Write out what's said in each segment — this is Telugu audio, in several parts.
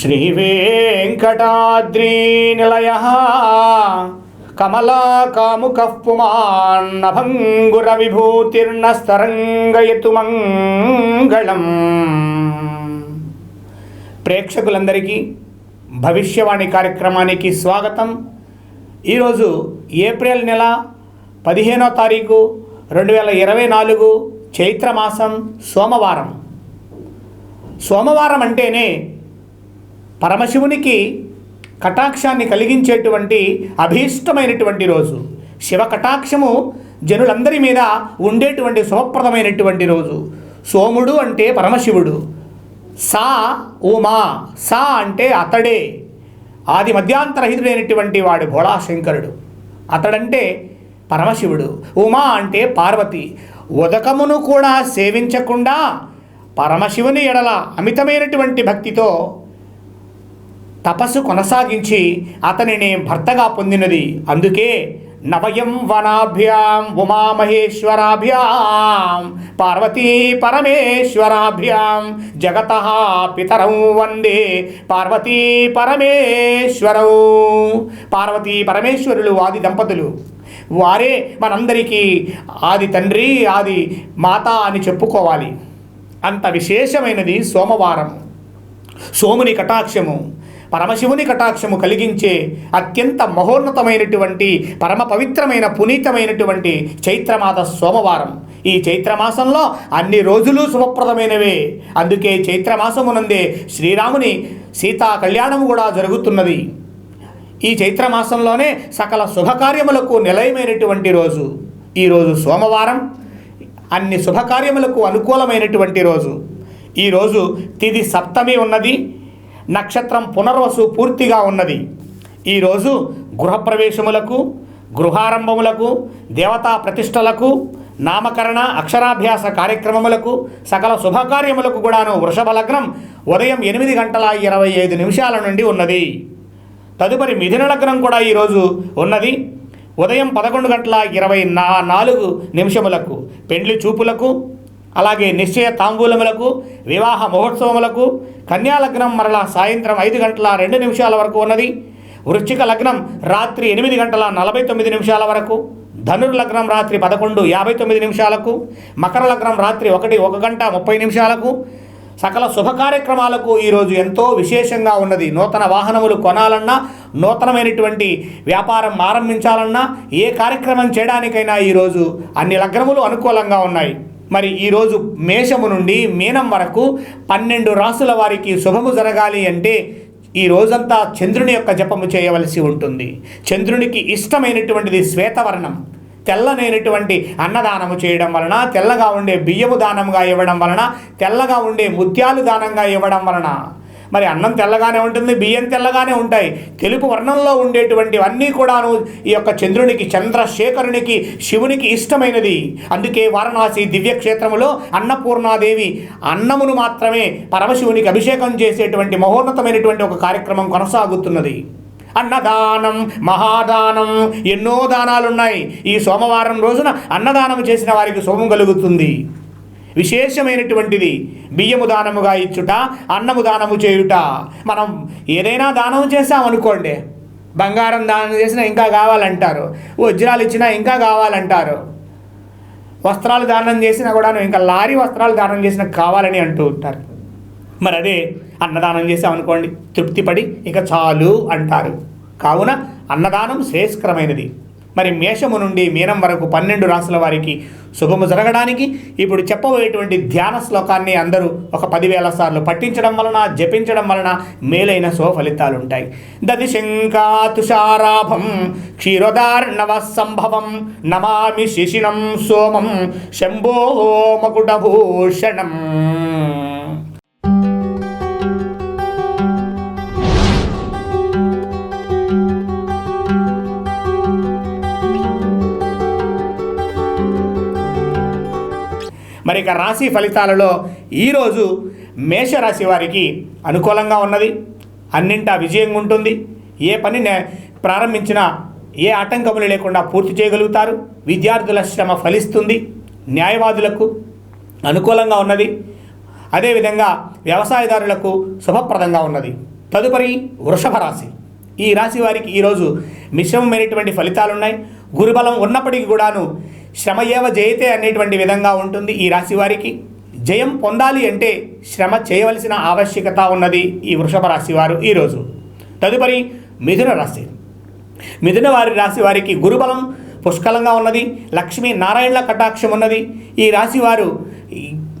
శ్రీవేంకటాద్రీనిలయ కమలాకాముకః పుమాన్నభంగురవిభూతిర్న స్తరంగయతు మంగళం ప్రేక్షకులందరికీ భవిష్యవాణి కార్యక్రమానికి స్వాగతం. ఈరోజు ఏప్రిల్ నెల పదిహేనో తారీఖు రెండు వేల ఇరవై నాలుగు చైత్రమాసం సోమవారం. సోమవారం అంటేనే పరమశివునికి కటాక్షాన్ని కలిగించేటువంటి అభీష్టమైనటువంటి రోజు. శివ కటాక్షము జనులందరి మీద ఉండేటువంటి శుభప్రదమైనటువంటి రోజు. సోముడు అంటే పరమశివుడు. సా ఉమా సా అంటే అతడే. ఆది మధ్యాంతరహితుడైనటువంటి వాడు భోళాశంకరుడు. అతడంటే పరమశివుడు. ఉమా అంటే పార్వతి. ఉదకమును కూడా సేవించకుండా పరమశివుని ఎడల అమితమైనటువంటి భక్తితో తపస్సు కొనసాగించి అతనిని భర్తగా పొందినది. అందుకే నవయం వనాభ్యాం ఉమామహేశ్వరాభ్యాం పార్వతీ పరమేశ్వరాభ్యాం జగత పితరం వందే పార్వతీ పరమేశ్వరం. పార్వతీ పరమేశ్వరులు ఆది దంపతులు. వారే మనందరికీ ఆది తండ్రి ఆది మాత అని చెప్పుకోవాలి. అంత విశేషమైనది సోమవారం. సోముని కటాక్షము. పరమశివుని కటాక్షము కలిగించే అత్యంత మహోన్నతమైనటువంటి పరమ పవిత్రమైన పునీతమైనటువంటి చైత్రమాస సోమవారం. ఈ చైత్రమాసంలో అన్ని రోజులు శుభప్రదమైనవే. అందుకే చైత్రమాసమునందే శ్రీరాముని సీతా కళ్యాణము కూడా జరుగుతున్నది. ఈ చైత్రమాసంలోనే సకల శుభకార్యములకు నిలయమైనటువంటి రోజు. ఈరోజు సోమవారం. అన్ని శుభకార్యములకు అనుకూలమైనటువంటి రోజు. ఈరోజు తిది సప్తమి ఉన్నది. నక్షత్రం పునర్వసు పూర్తిగా ఉన్నది. ఈరోజు గృహప్రవేశములకు గృహారంభములకు దేవతా ప్రతిష్టలకు నామకరణ అక్షరాభ్యాస కార్యక్రమములకు సకల శుభకార్యములకు కూడాను వృషభ లగ్నం ఉదయం ఎనిమిది గంటల ఇరవై ఐదు నిమిషాల నుండి ఉన్నది. తదుపరి మిథున లగ్నం కూడా ఈరోజు ఉన్నది. ఉదయం పదకొండు గంటల ఇరవై నా నాలుగు నిమిషములకు పెండ్లి చూపులకు అలాగే నిశ్చయ తాంబూలములకు వివాహ మహోత్సవములకు కన్యా లగ్నం మరలా సాయంత్రం ఐదు గంటల రెండు నిమిషాల వరకు ఉన్నది. వృశ్చిక లగ్నం రాత్రి ఎనిమిది గంటల నలభై తొమ్మిది నిమిషాల వరకు. ధనుర్లగ్నం రాత్రి పదకొండు యాభై తొమ్మిది నిమిషాలకు. మకర లగ్నం రాత్రి ఒకటి ఒక గంట ముప్పై నిమిషాలకు. సకల శుభ కార్యక్రమాలకు ఈరోజు ఎంతో విశేషంగా ఉన్నది. నూతన వాహనములు కొనాలన్నా నూతనమైనటువంటి వ్యాపారం ఆరంభించాలన్నా ఏ కార్యక్రమం చేయడానికైనా ఈరోజు అన్ని లగ్నములు అనుకూలంగా ఉన్నాయి. మరి ఈరోజు మేషము నుండి మీనం వరకు పన్నెండు రాసుల వారికి శుభము జరగాలి అంటే ఈ రోజంతా చంద్రుని యొక్క జపము చేయవలసి ఉంటుంది. చంద్రునికి ఇష్టమైనటువంటిది శ్వేతవర్ణం. తెల్లనైనటువంటి అన్నదానము చేయడం వలన తెల్లగా ఉండే బియ్యము దానంగా ఇవ్వడం వలన తెల్లగా ఉండే ముత్యాలు దానంగా ఇవ్వడం వలన మరి అన్నం తెల్లగానే ఉంటుంది బియ్యం తెల్లగానే ఉంటాయి. తెలుపు వర్ణంలో ఉండేటువంటివన్నీ కూడాను ఈ యొక్క చంద్రునికి చంద్రశేఖరునికి శివునికి ఇష్టమైనది. అందుకే వారణాసి దివ్యక్షేత్రములో అన్నపూర్ణాదేవి అన్నమును మాత్రమే పరమశివునికి అభిషేకం చేసేటువంటి మహోన్నతమైనటువంటి ఒక కార్యక్రమం కొనసాగుతున్నది. అన్నదానం మహాదానం ఎన్నో దానాలున్నాయి. ఈ సోమవారం రోజున అన్నదానం చేసిన వారికి శుభం కలుగుతుంది. విశేషమైనటువంటిది. బియ్యము దానముగా ఇచ్చుట అన్నము దానము చేయుట. మనం ఏదైనా దానం చేసామనుకోండి బంగారం దానం చేసినా ఇంకా కావాలంటారు వజ్రాలు ఇచ్చినా ఇంకా కావాలంటారు వస్త్రాలు దానం చేసినా కూడా ఇంకా లారీ వస్త్రాలు దానం చేసినా కావాలని అంటూ ఉంటారు. మరి అదే అన్నదానం చేసామనుకోండి తృప్తిపడి ఇక చాలు అంటారు. కావున అన్నదానం శ్రేయస్కరమైనది మరి మేషము నుండి మీనం వరకు పన్నెండు రాసుల వారికి శుభము జరగడానికి ఇప్పుడు చెప్పబోయేటువంటి ధ్యాన శ్లోకాన్ని అందరూ ఒక పదివేల సార్లు పఠించడం వలన జపించడం వలన మేలైన శుభ ఫలితాలు ఉంటాయి. దది శంకా తుషారాభం క్షీరోదార్ణవ సంభవం నమామి శిశినం సోమం శంభో మకుటభూషణం. మరి రాశి ఫలితాలలో ఈరోజు మేషరాశి వారికి అనుకూలంగా ఉన్నది. అన్నింటా విజయంగా ఉంటుంది. ఏ పనినే ప్రారంభించినా ఏ ఆటంకములు లేకుండా పూర్తి చేయగలుగుతారు. విద్యార్థుల శ్రమ ఫలిస్తుంది. న్యాయవాదులకు అనుకూలంగా ఉన్నది. అదేవిధంగా వ్యవసాయదారులకు శుభప్రదంగా ఉన్నది. తదుపరి వృషభ రాశి. ఈ రాశి వారికి ఈరోజు మిశ్రమమైనటువంటి ఫలితాలు ఉన్నాయి గురుబలం ఉన్నప్పటికీ కూడాను శ్రమ ఏవ జయతే అనేటువంటి విధంగా ఉంటుంది ఈ రాశి వారికి. జయం పొందాలి అంటే శ్రమ చేయవలసిన ఆవశ్యకత ఉన్నది ఈ వృషభ రాశి వారు ఈరోజు తదుపరి మిథున రాశి. మిథున వారి రాశి వారికి గురుబలం పుష్కలంగా ఉన్నది లక్ష్మీ నారాయణల కటాక్షం ఉన్నది. ఈ రాశి వారు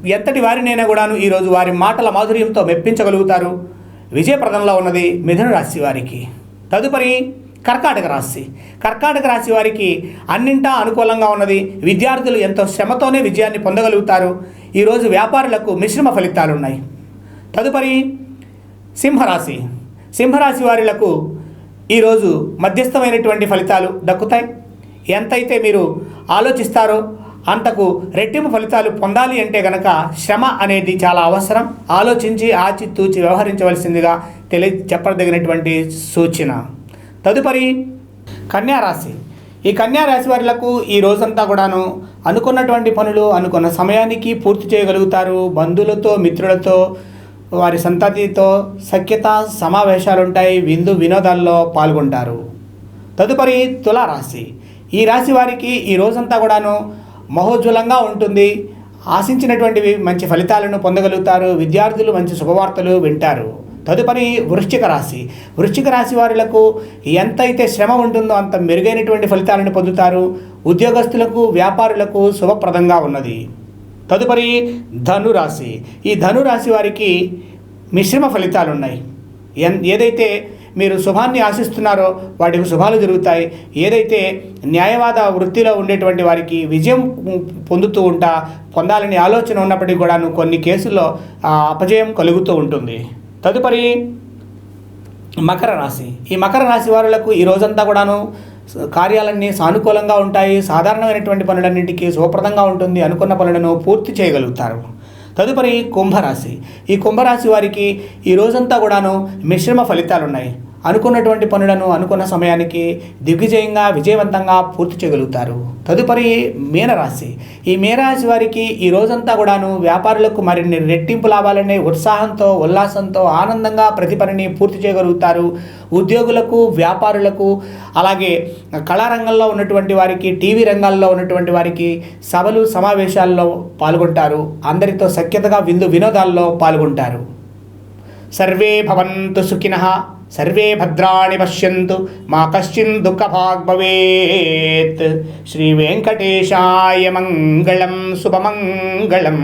ఎంతటి వారినైనా కూడాను ఈరోజు వారి మాటల మాధుర్యంతో మెప్పించగలుగుతారు. విజయప్రదంలో ఉన్నది మిథున రాశి వారికి. తదుపరి కర్కాటక రాశి. కర్కాటక రాశి వారికి అన్నింటా అనుకూలంగా ఉన్నది. విద్యార్థులు ఎంతో శ్రమతోనే విజయాన్ని పొందగలుగుతారు. ఈరోజు వ్యాపారులకు మిశ్రమ ఫలితాలు ఉన్నాయి. తదుపరి సింహరాశి. సింహరాశి వారిలకు ఈరోజు మధ్యస్థమైనటువంటి ఫలితాలు దక్కుతాయి. ఎంతైతే మీరు ఆలోచిస్తారో అంతకు రెట్టింపు ఫలితాలు పొందాలి అంటే గనక శ్రమ అనేది చాలా అవసరం. ఆలోచించి ఆచితూచి వ్యవహరించవలసిందిగా తెలియ చెప్పదగినటువంటి సూచన. తదుపరి కన్యారాశి ఈ కన్యారాశి వారులకు ఈ రోజంతా కూడాను అనుకున్నటువంటి పనులు అనుకున్న సమయానికి పూర్తి చేయగలుగుతారు. బంధువులతో మిత్రులతో వారి సంతతితో సఖ్యత సమావేశాలు ఉంటాయి విందు వినోదాల్లో పాల్గొంటారు. తదుపరి తులారాశి ఈ రాశి వారికి ఈ రోజంతా కూడాను మహోజ్వలంగా ఉంటుంది. ఆశించినటువంటివి మంచి ఫలితాలను పొందగలుగుతారు. విద్యార్థులు మంచి శుభవార్తలు వింటారు. తదుపరి వృశ్చిక రాశి. వృశ్చిక రాశి వారులకు ఎంతైతే శ్రమ ఉంటుందో అంత మెరుగైనటువంటి ఫలితాలను పొందుతారు. ఉద్యోగస్తులకు వ్యాపారులకు శుభప్రదంగా ఉన్నది. తదుపరి ధనురాశి ఈ ధనురాశి వారికి మిశ్రమ ఫలితాలు ఉన్నాయి ఎన్ ఏదైతే మీరు శుభాన్ని ఆశిస్తున్నారో వాటికి శుభాలు జరుగుతాయి. ఏదైతే న్యాయవాద వృత్తిలో ఉండేటువంటి వారికి విజయం పొందుతూ ఉంటా పొందాలని ఆలోచన ఉన్నప్పటికీ కూడాను కొన్ని కేసుల్లో అపజయం కలుగుతూ ఉంటుంది. తదుపరి మకర రాశి ఈ మకర రాశి వారులకు ఈ రోజంతా కూడాను కార్యాలన్నీ సానుకూలంగా ఉంటాయి. సాధారణమైనటువంటి పనులన్నింటికీ శుభప్రదంగా ఉంటుంది అనుకున్న పనులను పూర్తి చేయగలుగుతారు. తదుపరి కుంభరాశి. ఈ కుంభరాశి వారికి ఈ రోజంతా కూడాను మిశ్రమ ఫలితాలు ఉన్నాయి అనుకున్నటువంటి పనులను అనుకున్న సమయానికి దిగ్విజయంగా విజయవంతంగా పూర్తి చేయగలుగుతారు. తదుపరి మీనరాశి. ఈ మీనరాశి వారికి ఈ రోజంతా కూడాను వ్యాపారులకు మరిన్ని రెట్టింపు లాభాలనే ఉత్సాహంతో ఉల్లాసంతో ఆనందంగా ప్రతి పనిని పూర్తి చేయగలుగుతారు. ఉద్యోగులకు వ్యాపారులకు అలాగే కళారంగంలో ఉన్నటువంటి వారికి టీవీ రంగాల్లో ఉన్నటువంటి వారికి సభలు సమావేశాల్లో పాల్గొంటారు. అందరితో సఖ్యతగా విందు వినోదాల్లో పాల్గొంటారు. సర్వే భవంతు సుఖినః. సర్వే భద్రాణి పశ్యంతు మా కశ్చిన్ దుఃఖభాగ్ భవేత్. శ్రీ వెంకటేశాయ మంగళం శుభమంగళం.